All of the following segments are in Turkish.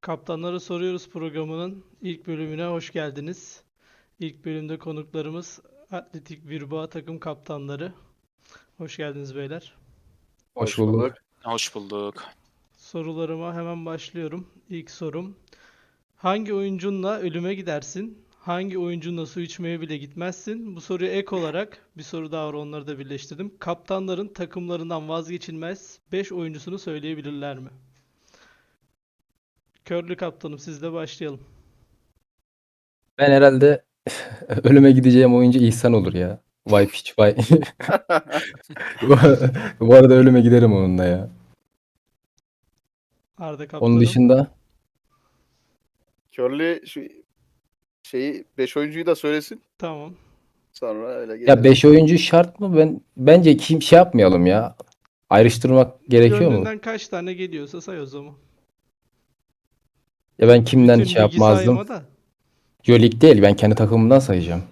Kaptanlara Soruyoruz programının ilk bölümüne hoş geldiniz. İlk bölümde konuklarımız Atletik Bilbao takım kaptanları. Hoş geldiniz beyler. Hoş bulduk. Hoş bulduk. Sorularıma hemen başlıyorum. İlk sorum. Hangi oyuncunla ölüme gidersin? Hangi oyuncunla su içmeye bile gitmezsin? Bu soruya ek olarak bir soru daha var onları da birleştirdim. Kaptanların takımlarından vazgeçilmez 5 oyuncusunu söyleyebilirler mi? Körlü kaptanım sizle başlayalım. Ben herhalde ölüme gideceğim oyuncu İhsan olur ya. Vay piç vay. Bu arada ölüme giderim onunla ya. Arda Onun kaptanım. dışında Körlü şu şeyi 5 oyuncuyu da söylesin. Tamam. Sonra öyle ya geliriz. 5 oyuncu şart mı? Ben bence kim şey yapmayalım ya. Ayrıştırmak gerekiyor mu? Gönlünden kaç tane geliyorsa say o zaman. Ya ben kimden Bütün şey ligi yapmazdım? sayma da. Yo lig değil. Ben kendi takımımdan sayacağım.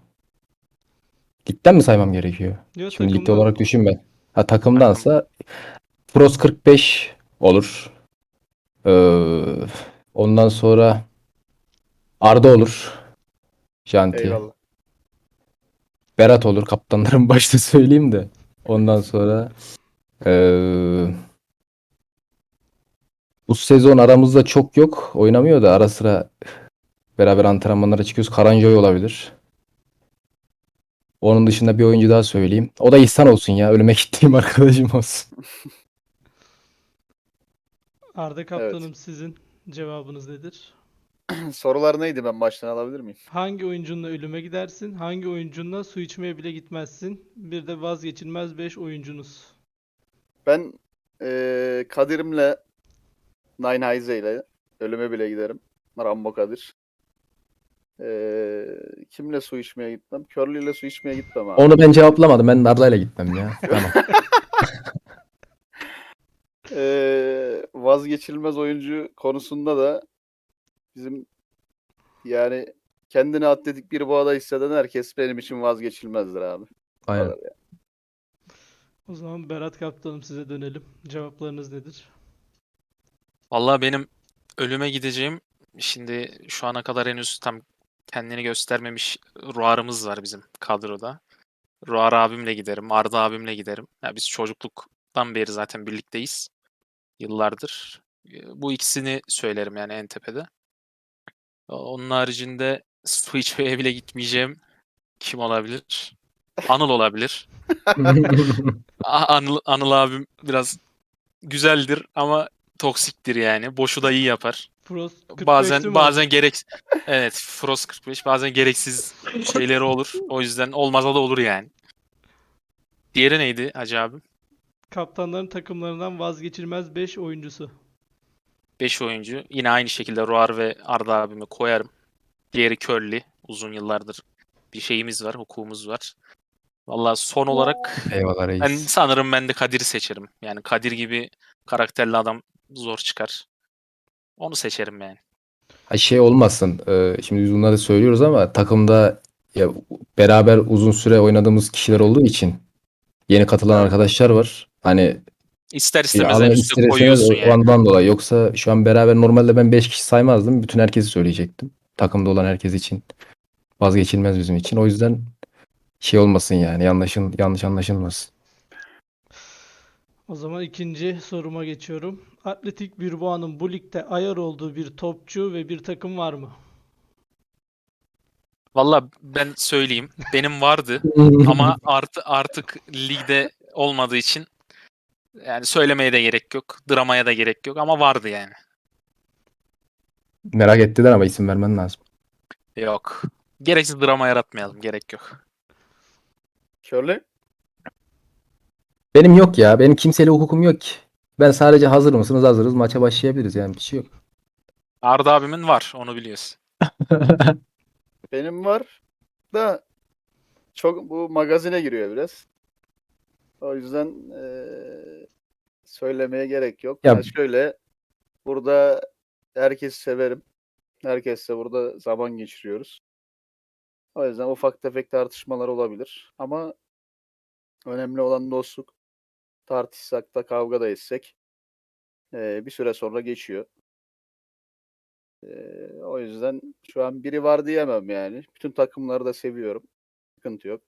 Ligden mi saymam gerekiyor? Yok, Şimdi ligde takımdan. olarak düşünme. Ha takımdansa Pros 45 olur. Ee, ondan sonra Arda olur. Janti. Eyvallah. Berat olur. Kaptanların başta söyleyeyim de. Ondan sonra ee, bu sezon aramızda çok yok. Oynamıyor da ara sıra beraber antrenmanlara çıkıyoruz. Karanjoy olabilir. Onun dışında bir oyuncu daha söyleyeyim. O da İhsan olsun ya. Ölüme gittiğim arkadaşım olsun. Arda kaptanım sizin cevabınız nedir? Sorular neydi ben baştan alabilir miyim? Hangi oyuncunla ölüme gidersin? Hangi oyuncunla su içmeye bile gitmezsin? Bir de vazgeçilmez 5 oyuncunuz. Ben eee Kadir'imle Nine Hayze ile ölüme bile giderim. Rambo Kadir. Eee, kimle su içmeye gitmem? Körlü ile su içmeye gitmem abi. Onu ben cevaplamadım. Ben Arda'yla gitmem ya. Tamam. Eee, vazgeçilmez oyuncu konusunda da bizim yani kendini atletik bir boğada hisseden herkes benim için vazgeçilmezdir abi. Aynen. O zaman Berat kaptanım size dönelim. Cevaplarınız nedir? Vallahi benim ölüme gideceğim. Şimdi şu ana kadar henüz tam kendini göstermemiş Ruar'ımız var bizim kadroda. Ruar abimle giderim, Arda abimle giderim. Ya biz çocukluktan beri zaten birlikteyiz. Yıllardır. E, Bu ikisini söylerim yani en tepede. Onun haricinde su içmeye bile gitmeyeceğim. Kim olabilir? Anıl olabilir. Anıl, Anıl abim biraz güzeldir ama toksiktir yani. Boşu da iyi yapar. Frost 45'ti Bazen mi bazen gerek evet Frost 45 bazen gereksiz şeyleri olur. O yüzden olmazsa da olur yani. Diğeri neydi Hacı abim? Kaptanların takımlarından vazgeçilmez 5 oyuncusu. 5 oyuncu. Yine aynı şekilde Ruar ve Arda abimi koyarım. Diğeri Körli. Uzun yıllardır bir şeyimiz var, hukukumuz var. Vallahi son olarak Eyvallah reis. ben sanırım ben de Kadir'i seçerim. Yani Kadir gibi karakterli adam zor çıkar. Onu seçerim yani. Ha şey olmasın. e, şimdi biz bunları söylüyoruz ama takımda ya, beraber uzun süre oynadığımız kişiler olduğu için yeni katılan arkadaşlar var. Hani İster istemez en koyuyorsun o yani. ondan dolayı. Yoksa şu an beraber normalde ben 5 kişi saymazdım. Bütün herkesi söyleyecektim. Takımda olan herkes için. Vazgeçilmez bizim için. O yüzden şey olmasın yani. Yanlışın, yanlış anlaşılmasın. O zaman ikinci soruma geçiyorum. Atletik Bilbao'nun bu ligde ayar olduğu bir topçu ve bir takım var mı? Valla ben söyleyeyim. Benim vardı ama artı artık ligde olmadığı için yani söylemeye de gerek yok. Dramaya da gerek yok ama vardı yani. Merak ettiler ama isim vermen lazım. Yok. Gereksiz drama yaratmayalım. Gerek yok. Körlü? Benim yok ya. Benim kimseyle hukukum yok ki. Ben sadece hazır mısınız? Hazırız. Maça başlayabiliriz yani. Bir şey yok. Arda abimin var. Onu biliyorsun. Benim var da çok bu magazine giriyor biraz. O yüzden eee, söylemeye gerek yok. Ya- Ya şöyle burada herkesi severim. Herkesle burada zaman geçiriyoruz. O yüzden ufak tefek tartışmalar olabilir. Ama önemli olan dostluk. Tartışsak da kavga da etsek eee, bir süre sonra geçiyor. Ee, o yüzden şu an biri var diyemem yani. Bütün takımları da seviyorum. Sıkıntı yok.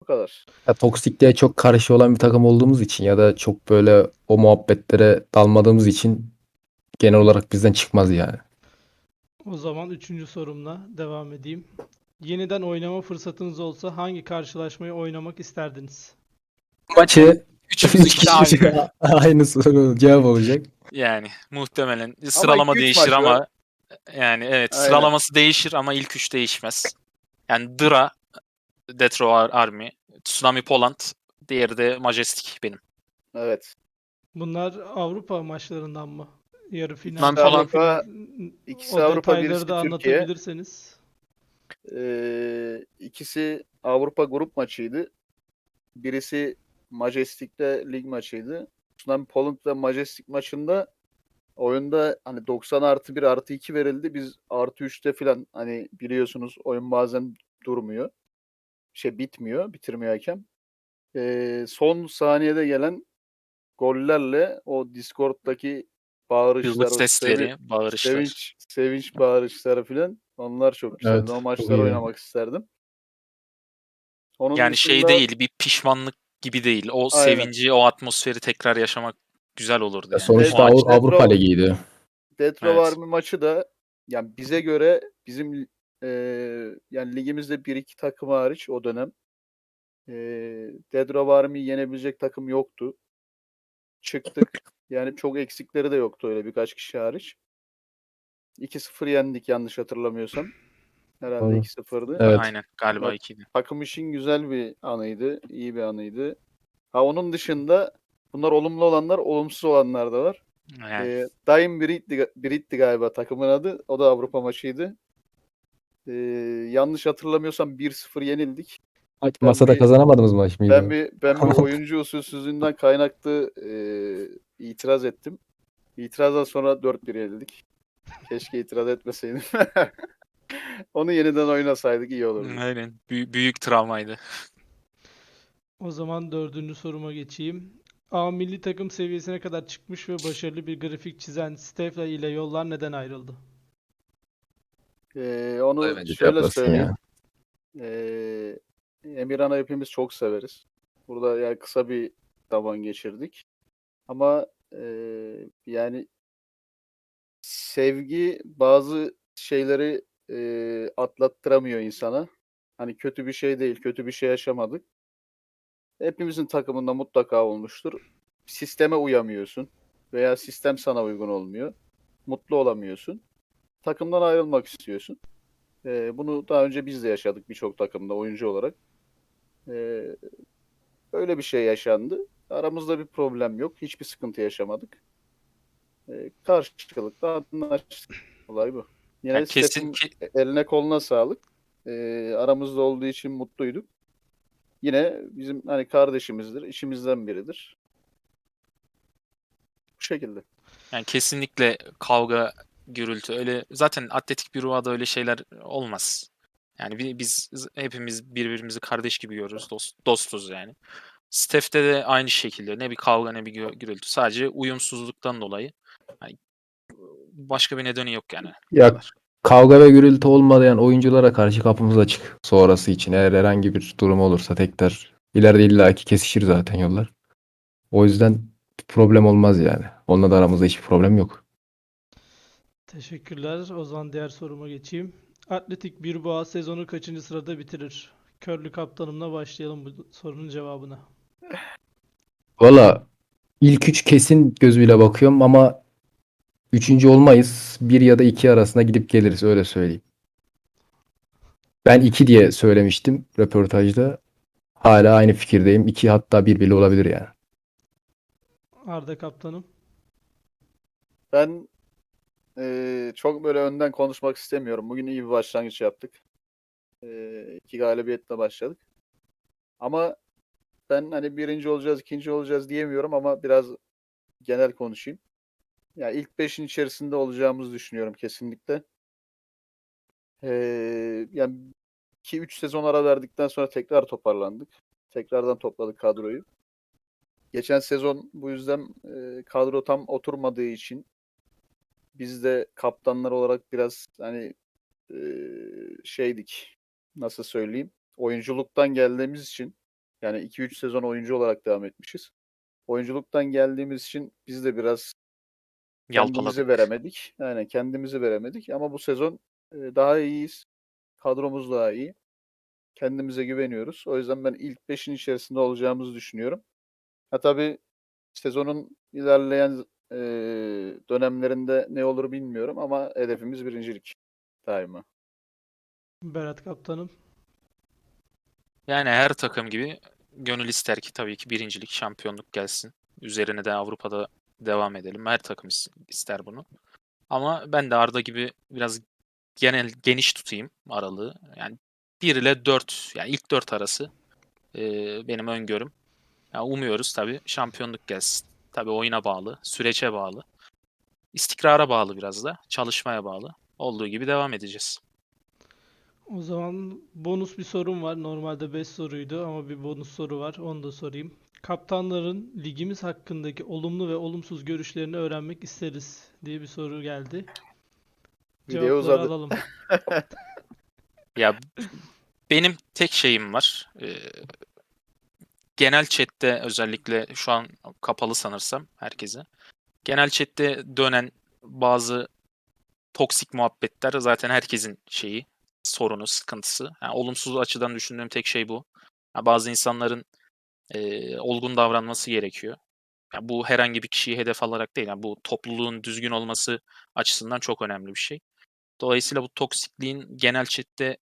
Bu kadar. Ya toksikliğe çok karşı olan bir takım olduğumuz için ya da çok böyle o muhabbetlere dalmadığımız için genel olarak bizden çıkmaz yani. O zaman üçüncü sorumla devam edeyim. Yeniden oynama fırsatınız olsa hangi karşılaşmayı oynamak isterdiniz? Maçı Üçümüz üç iki kişi aynı. aynı soru cevap olacak. Yani muhtemelen sıralama üç değişir maç ama yani evet Aynen. sıralaması değişir ama ilk üç değişmez. Yani Dra, Detro Ar- Army, Tsunami Poland, diğeri de Majestic benim. Evet. Bunlar Avrupa maçlarından mı? Yarı final. Yarı falan. final. İkisi O Avrupa, detayları birisi da Türkiye. anlatabilirseniz. Ee, ikisi Avrupa grup maçıydı. Birisi Majestic'le lig maçıydı. Tsunami Poland ve Majestic maçında oyunda hani 90 artı 1 artı 2 verildi. Biz artı 3'te falan hani biliyorsunuz oyun bazen durmuyor. Şey bitmiyor. Bitirmiyor hakem. Ee, son saniyede gelen gollerle o Discord'daki bağırışlar, sesleri, sevi- bağırışlar. sevinç, sevinç bağırışları falan onlar çok güzeldi. Evet, o iyi. oynamak isterdim. Onun Yani şey dışında- değil, bir pişmanlık gibi değil. O Aynen. sevinci, o atmosferi tekrar yaşamak güzel olurdu Ya yani. sonuçta O Avru- maç- Avru- Avrupa Ligi'ydi. Detro Evet. Varmi maçı da yani bize göre bizim e, yani ligimizde bir iki takım hariç o dönem e, Dedro Varmi'yi yenebilecek takım yoktu. Çıktık. Yani çok eksikleri de yoktu öyle birkaç kişi hariç. 2-0 yendik yanlış hatırlamıyorsam. Herhalde Doğru. 2-0'dı. Evet. Aynen galiba Bak- ikiydi. takım için güzel bir anıydı. iyi bir anıydı. Ha onun dışında bunlar olumlu olanlar, olumsuz olanlar da var. Yani. Ee, Daim Biritti, Biritti galiba takımın adı. O da Avrupa maçıydı. Ee, yanlış hatırlamıyorsam 1-0 yenildik. Ben Masada bir- kazanamadığımız maç mıydı? Ben bir ben bir oyuncu usulsüzlüğünden kaynaklı e, itiraz ettim. İtirazdan sonra 4-1 yenildik. Keşke itiraz etmeseydim. Onu yeniden oynasaydık iyi olurdu. Aynen. Büyük, büyük travmaydı. O zaman dördüncü soruma geçeyim. A milli takım seviyesine kadar çıkmış ve başarılı bir grafik çizen Stefla ile yollar neden ayrıldı? Ee, onu bence şöyle cevaplasın söyleyeyim. ya. Ee, Emirhan'ı hepimiz çok severiz. Burada yani kısa bir zaman geçirdik. Ama ee, yani sevgi bazı şeyleri ee, atlattıramıyor insana. Hani kötü bir şey değil, kötü bir şey yaşamadık. Hepimizin takımında mutlaka olmuştur. Sisteme uyamıyorsun veya sistem sana uygun olmuyor. Mutlu olamıyorsun. Takımdan ayrılmak istiyorsun. Ee, bunu daha önce biz de yaşadık birçok takımda oyuncu olarak. Ee, öyle bir şey yaşandı. Aramızda bir problem yok. Hiçbir sıkıntı yaşamadık. Ee, karşılıklı anlaştık. Olay bu. Yine Yani kesin ki eline koluna sağlık. Ee, aramızda olduğu için mutluyduk. Yine bizim hani kardeşimizdir, işimizden biridir. Bu şekilde. yani kesinlikle kavga, gürültü öyle zaten atletik bir rüyada öyle şeyler olmaz. Yani bi- biz hepimiz birbirimizi kardeş gibi görürüz. Dost, dostuz yani. Steph'te de aynı şekilde ne bir kavga ne bir gü- gürültü. Sadece uyumsuzluktan dolayı. Yani başka bir nedeni yok yani. Ya kavga ve gürültü olmayan oyunculara karşı kapımız açık sonrası için. Eğer herhangi bir durum olursa tekrar ileride illaki kesişir zaten yollar. O yüzden bir problem olmaz yani. Onunla da aramızda hiçbir problem yok. Teşekkürler. O zaman diğer soruma geçeyim. Atletik Bilbao sezonu kaçıncı sırada bitirir? Körlü kaptanımla başlayalım bu sorunun cevabına. Valla ilk üç kesin gözüyle bakıyorum ama üçüncü olmayız. Bir ya da iki arasında gidip geliriz öyle söyleyeyim. Ben iki diye söylemiştim röportajda. Hala aynı fikirdeyim. İki hatta bir bile olabilir yani. Arda kaptanım. Ben eee, çok böyle önden konuşmak istemiyorum. Bugün iyi bir başlangıç yaptık. Eee iki galibiyetle başladık. Ama ben hani birinci olacağız, ikinci olacağız diyemiyorum ama biraz genel konuşayım. Ya ilk beşin içerisinde olacağımızı düşünüyorum kesinlikle. Eee yani 2-3 sezon ara verdikten sonra tekrar toparlandık. Tekrardan topladık kadroyu. Geçen sezon bu yüzden eee, kadro tam oturmadığı için biz de kaptanlar olarak biraz hani e, şeydik nasıl söyleyeyim oyunculuktan geldiğimiz için yani 2-3 sezon oyuncu olarak devam etmişiz. Oyunculuktan geldiğimiz için biz de biraz kendimizi veremedik. Yani kendimizi veremedik ama bu sezon e, daha iyiyiz. Kadromuz daha iyi. Kendimize güveniyoruz. O yüzden ben ilk 5'in içerisinde olacağımızı düşünüyorum. Ha tabii sezonun ilerleyen e, dönemlerinde ne olur bilmiyorum ama hedefimiz birincilik daima. Berat kaptanım. Yani her takım gibi gönül ister ki tabii ki birincilik, şampiyonluk gelsin. Üzerine de Avrupa'da devam edelim. Her takım is- ister bunu. Ama ben de Arda gibi biraz genel geniş tutayım aralığı. Yani 1 ile 4 yani ilk 4 arası e, benim öngörüm. Yani umuyoruz tabii şampiyonluk gelsin. Tabii oyuna bağlı, sürece bağlı. istikrara bağlı biraz da, çalışmaya bağlı. Olduğu gibi devam edeceğiz. O zaman bonus bir sorum var. Normalde 5 soruydu ama bir bonus soru var. Onu da sorayım. Kaptanların ligimiz hakkındaki olumlu ve olumsuz görüşlerini öğrenmek isteriz diye bir soru geldi. Video Cevapları uzadı. alalım. Ya benim tek şeyim var. Ee, genel chatte özellikle şu an kapalı sanırsam herkese. Genel chatte dönen bazı toksik muhabbetler zaten herkesin şeyi, sorunu, sıkıntısı. Yani olumsuz açıdan düşündüğüm tek şey bu. Ya bazı insanların e, olgun davranması gerekiyor. Ya bu herhangi bir kişiyi hedef alarak değil. Yani bu topluluğun düzgün olması açısından çok önemli bir şey. Dolayısıyla bu toksikliğin genel chatte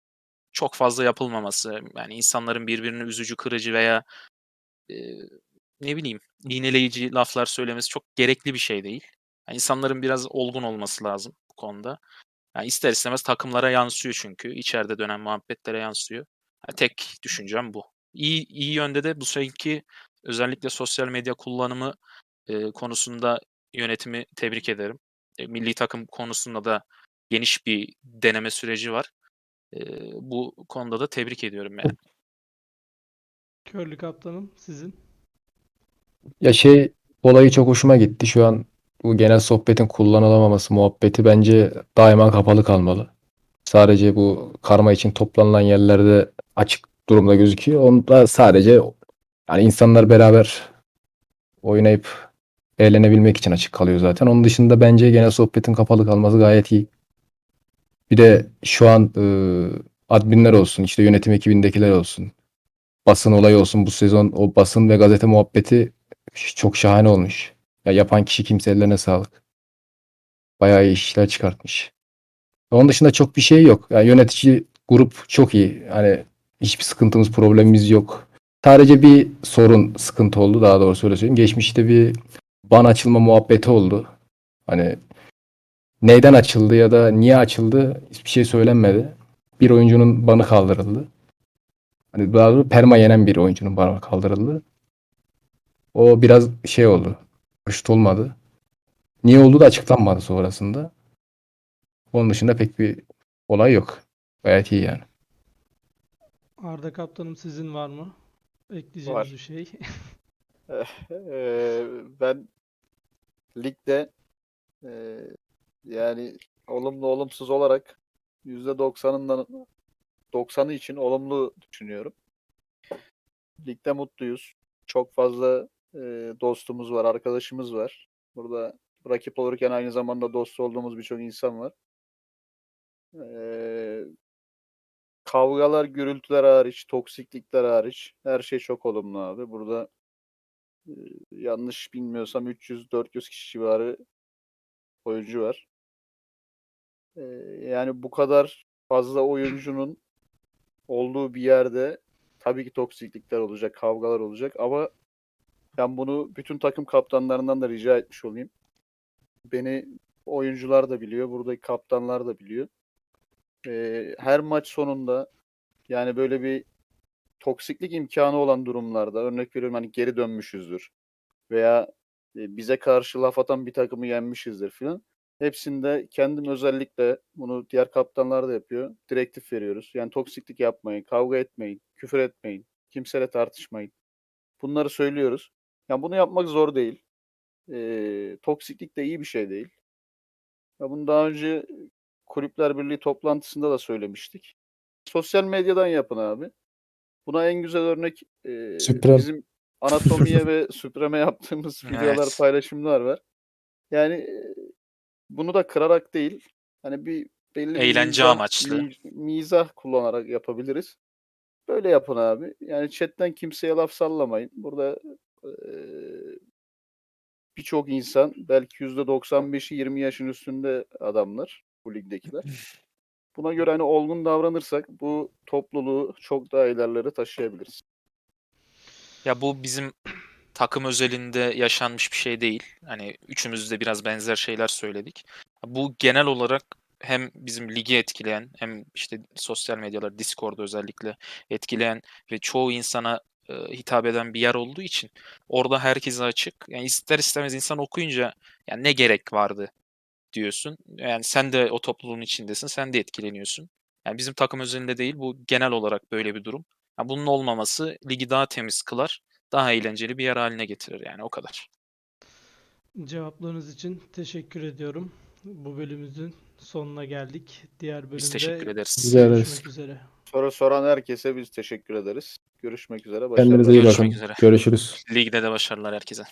çok fazla yapılmaması, yani insanların birbirini üzücü, kırıcı veya e, ne bileyim iğneleyici laflar söylemesi çok gerekli bir şey değil. Yani insanların biraz olgun olması lazım bu konuda. Yani ister istemez takımlara yansıyor çünkü. içeride dönen muhabbetlere yansıyor. Yani tek düşüncem bu. İyi, iyi yönde de bu seneki özellikle sosyal medya kullanımı e, konusunda yönetimi tebrik ederim. E, milli takım konusunda da geniş bir deneme süreci var. E, bu konuda da tebrik ediyorum yani. Körlü kaptanım sizin. Ya şey olayı çok hoşuma gitti. Şu an bu genel sohbetin kullanılamaması muhabbeti bence daima kapalı kalmalı. Sadece bu karma için toplanılan yerlerde açık durumda gözüküyor. Onda sadece yani insanlar beraber oynayıp eğlenebilmek için açık kalıyor zaten. Onun dışında bence genel sohbetin kapalı kalması gayet iyi. Bir de şu an e, adminler olsun, işte yönetim ekibindekiler olsun, basın olayı olsun bu sezon o basın ve gazete muhabbeti çok şahane olmuş. Ya yapan kişi kimse ellerine sağlık. Bayağı iyi işler çıkartmış. Onun dışında çok bir şey yok. Yani yönetici grup çok iyi. Hani hiçbir sıkıntımız, problemimiz yok. Sadece bir sorun, sıkıntı oldu daha doğrusu öyle söyleyeyim. Geçmişte bir ban açılma muhabbeti oldu. Hani neyden açıldı ya da niye açıldı hiçbir şey söylenmedi. Bir oyuncunun banı kaldırıldı. Hani daha doğrusu perma yenen bir oyuncunun banı kaldırıldı. O biraz şey oldu. Hoş olmadı. Niye olduğu da açıklanmadı sonrasında. Onun dışında pek bir olay yok. Gayet iyi yani. Arda kaptanım sizin var mı? Ekleyeceğiniz Var. bir şey. Ben ligde yani olumlu olumsuz olarak %90'ından 90'ı için olumlu düşünüyorum. Ligde mutluyuz. Çok fazla dostumuz var, arkadaşımız var. Burada rakip olurken aynı zamanda dost olduğumuz birçok insan var. Kavgalar, gürültüler hariç, toksiklikler hariç her şey çok olumlu abi. Burada e, yanlış bilmiyorsam 300-400 kişi civarı oyuncu var. Ee, yani bu kadar fazla oyuncunun olduğu bir yerde tabii ki toksiklikler olacak, kavgalar olacak ama ben bunu bütün takım kaptanlarından da rica etmiş olayım. Beni oyuncular da biliyor, buradaki kaptanlar da biliyor. Ee, her maç sonunda yani böyle bir toksiklik imkanı olan durumlarda örnek veriyorum hani geri dönmüşüzdür veya e, bize karşı laf atan bir takımı yenmişizdir filan. Hepsinde kendim özellikle bunu diğer kaptanlar da yapıyor. Direktif veriyoruz. Yani toksiklik yapmayın, kavga etmeyin, küfür etmeyin, kimseyle tartışmayın. Bunları söylüyoruz. Yani bunu yapmak zor değil. Ee, toksiklik de iyi bir şey değil. Ya bunu daha önce Kulüpler Birliği toplantısında da söylemiştik. Sosyal medyadan yapın abi. Buna en güzel örnek e, Süprem. bizim anatomiye ve süpreme yaptığımız videolar, Evet. paylaşımlar var. Yani bunu da kırarak değil, hani bir belli bir Eğlence mizah- amaçlı. mi- mizah kullanarak yapabiliriz. Böyle yapın abi. Yani chatten kimseye laf sallamayın. Burada e, birçok insan belki %95'i 20 yaşın üstünde adamlar bu ligdekiler. Buna göre hani olgun davranırsak bu topluluğu çok daha ilerlere taşıyabiliriz. Ya bu bizim takım özelinde yaşanmış bir şey değil. Hani üçümüz de biraz benzer şeyler söyledik. Bu genel olarak hem bizim ligi etkileyen hem işte sosyal medyalar, Discord'u özellikle etkileyen ve çoğu insana e, hitap eden bir yer olduğu için orada herkese açık. Yani ister istemez insan okuyunca yani ne gerek vardı diyorsun. Yani sen de o topluluğun içindesin, sen de etkileniyorsun. Yani bizim takım özelinde değil, bu genel olarak böyle bir durum. Ya bunun olmaması ligi daha temiz kılar, daha eğlenceli bir yer haline getirir yani o kadar. Cevaplarınız için teşekkür ediyorum. Bu bölümümüzün sonuna geldik. Diğer bölümde Biz teşekkür ederiz. Görüşmek üzere. Soru soran herkese biz teşekkür ederiz. Görüşmek üzere. Kendinize iyi başarılar. Görüşmek bakın. üzere. Görüşürüz. Ligde de başarılar herkese.